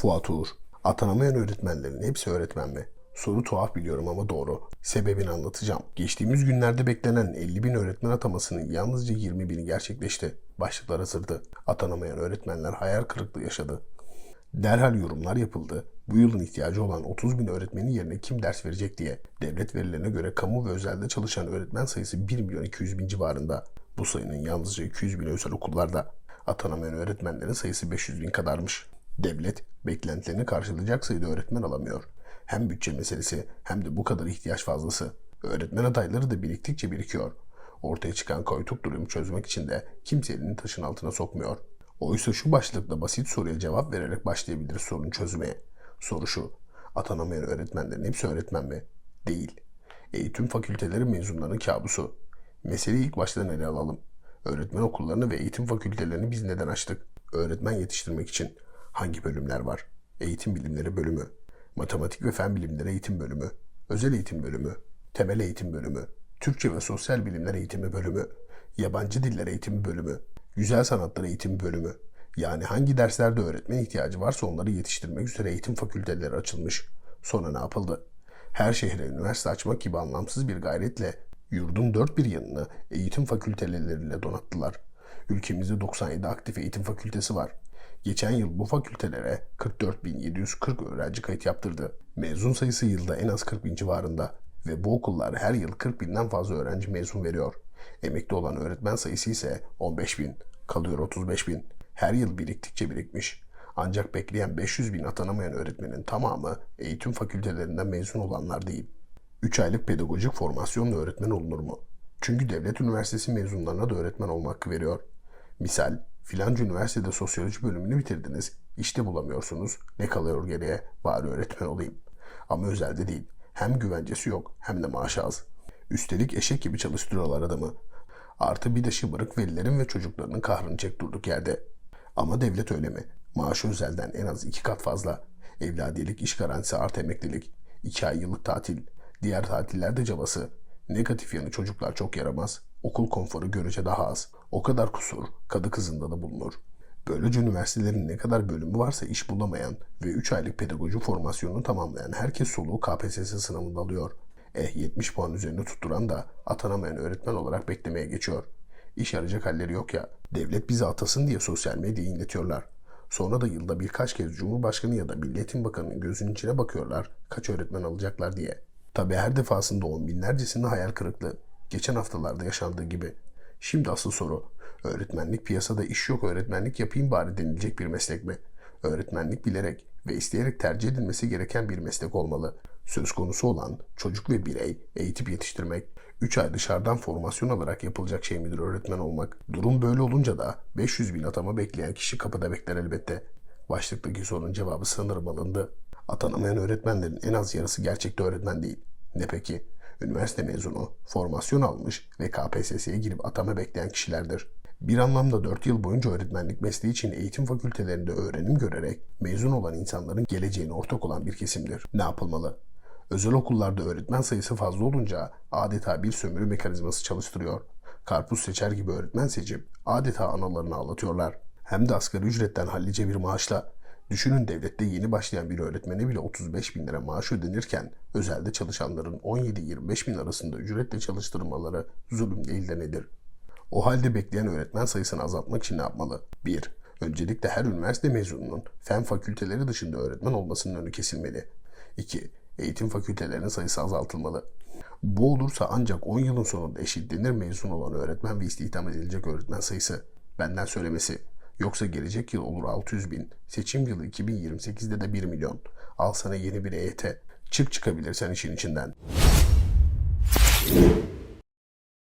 Fuat Uğur. Atanamayan öğretmenlerin hepsi öğretmen mi? Soru tuhaf biliyorum ama doğru. Sebebini anlatacağım. Geçtiğimiz günlerde beklenen 50 bin öğretmen atamasının yalnızca 20 bini gerçekleşti. Başlıklar hazırdı. Atanamayan öğretmenler hayal kırıklığı yaşadı. Derhal yorumlar yapıldı. Bu yılın ihtiyacı olan 30 bin öğretmenin yerine kim ders verecek diye. Devlet verilerine göre kamu ve özelde çalışan öğretmen sayısı 1 milyon 200 bin civarında. Bu sayının yalnızca 200 bin özel okullarda. Atanamayan öğretmenlerin sayısı 500 bin kadarmış. Devlet beklentilerini karşılayacak sayıda öğretmen alamıyor. Hem bütçe meselesi hem de bu kadar ihtiyaç fazlası. Öğretmen adayları da biriktikçe birikiyor. Ortaya çıkan koytuk durumu çözmek için de kimse elini taşın altına sokmuyor. Oysa şu başlıkla basit soruya cevap vererek başlayabiliriz sorunu çözmeye. Soru şu. Atanamayan öğretmenlerin hepsi öğretmen mi? Değil. Eğitim fakülteleri mezunlarının kabusu. Meseleyi ilk baştan ele alalım. Öğretmen okullarını ve eğitim fakültelerini biz neden açtık? Öğretmen yetiştirmek için. Hangi bölümler var? Eğitim bilimleri bölümü, matematik ve fen bilimleri eğitim bölümü, özel eğitim bölümü, temel eğitim bölümü, Türkçe ve sosyal bilimler eğitimi bölümü, yabancı diller eğitimi bölümü, güzel sanatlar eğitimi bölümü. Yani hangi derslerde öğretmen ihtiyacı varsa onları yetiştirmek üzere eğitim fakülteleri açılmış. Sonra ne yapıldı? Her şehre üniversite açmak gibi anlamsız bir gayretle yurdun dört bir yanını eğitim fakülteleriyle donattılar. Ülkemizde 97 aktif eğitim fakültesi var. Geçen yıl bu fakültelere 44.740 öğrenci kayıt yaptırdı. Mezun sayısı yılda en az 40 bin civarında ve bu okullar her yıl 40 binden fazla öğrenci mezun veriyor. Emekli olan öğretmen sayısı ise 15 bin, kalıyor 35 bin. Her yıl biriktikçe birikmiş. Ancak bekleyen 500 bin atanamayan öğretmenin tamamı eğitim fakültelerinden mezun olanlar değil. 3 aylık pedagojik formasyonla öğretmen olunur mu? Çünkü devlet üniversitesi mezunlarına da öğretmen olma hakkı veriyor. Misal, filanca üniversitede sosyoloji bölümünü bitirdiniz, işte bulamıyorsunuz, ne kalıyor geriye, bari öğretmen olayım. Ama özelde değil, hem güvencesi yok hem de maaşı az. Üstelik eşek gibi çalıştırıyorlar adamı. Artı bir de şımarık velilerin ve çocuklarının kahrını çek durduk yerde. Ama devlet öyle mi? Maaşı özelden en az iki kat fazla. Evladiyelik, iş garantisi artı emeklilik. iki ay yıllık tatil. Diğer tatillerde cabası. Negatif yanı çocuklar çok yaramaz. Okul konforu görece daha az. O kadar kusur kadı kızında da bulunur. Böylece üniversitelerin ne kadar bölümü varsa iş bulamayan ve 3 aylık pedagoji formasyonunu tamamlayan herkes soluğu KPSS sınavında alıyor. Eh 70 puan üzerinde tutturan da atanamayan öğretmen olarak beklemeye geçiyor. İş arayacak halleri yok ya. Devlet bizi atasın diye sosyal medyayı inletiyorlar. Sonra da yılda birkaç kez Cumhurbaşkanı ya da Milliyetin Bakanı'nın gözünün içine bakıyorlar kaç öğretmen alacaklar diye. Tabi her defasında on binlercesinde hayal kırıklığı. Geçen haftalarda yaşandığı gibi. Şimdi asıl soru. Öğretmenlik piyasada iş yok öğretmenlik yapayım bari denilecek bir meslek mi? Öğretmenlik bilerek ve isteyerek tercih edilmesi gereken bir meslek olmalı. Söz konusu olan çocuk ve birey eğitip yetiştirmek. 3 ay dışarıdan formasyon alarak yapılacak şey midir öğretmen olmak? Durum böyle olunca da 500 bin atama bekleyen kişi kapıda bekler elbette. Başlıktaki sorunun cevabı sanırım alındı. Atanamayan öğretmenlerin en az yarısı gerçekte öğretmen değil. Ne peki? Üniversite mezunu, formasyon almış ve KPSS'ye girip atama bekleyen kişilerdir. Bir anlamda 4 yıl boyunca öğretmenlik mesleği için eğitim fakültelerinde öğrenim görerek mezun olan insanların geleceğine ortak olan bir kesimdir. Ne yapılmalı? Özel okullarda öğretmen sayısı fazla olunca adeta bir sömürü mekanizması çalıştırıyor. Karpuz seçer gibi öğretmen seçip adeta analarını ağlatıyorlar. Hem de asgari ücretten hallice bir maaşla. Düşünün devlette yeni başlayan bir öğretmene bile 35 bin lira maaş ödenirken özelde çalışanların 17-25 bin arasında ücretle çalıştırmaları zulüm değil de nedir? O halde bekleyen öğretmen sayısını azaltmak için ne yapmalı? 1. Öncelikle her üniversite mezununun fen fakülteleri dışında öğretmen olmasının önü kesilmeli. 2. Eğitim fakültelerinin sayısı azaltılmalı. Bu olursa ancak 10 yılın sonunda eşitlenir mezun olan öğretmen ve istihdam edilecek öğretmen sayısı. Benden söylemesi. Yoksa gelecek yıl olur 600 bin. Seçim yılı 2028'de de 1 milyon. Al sana yeni bir EYT. Çık çıkabilirsen işin içinden.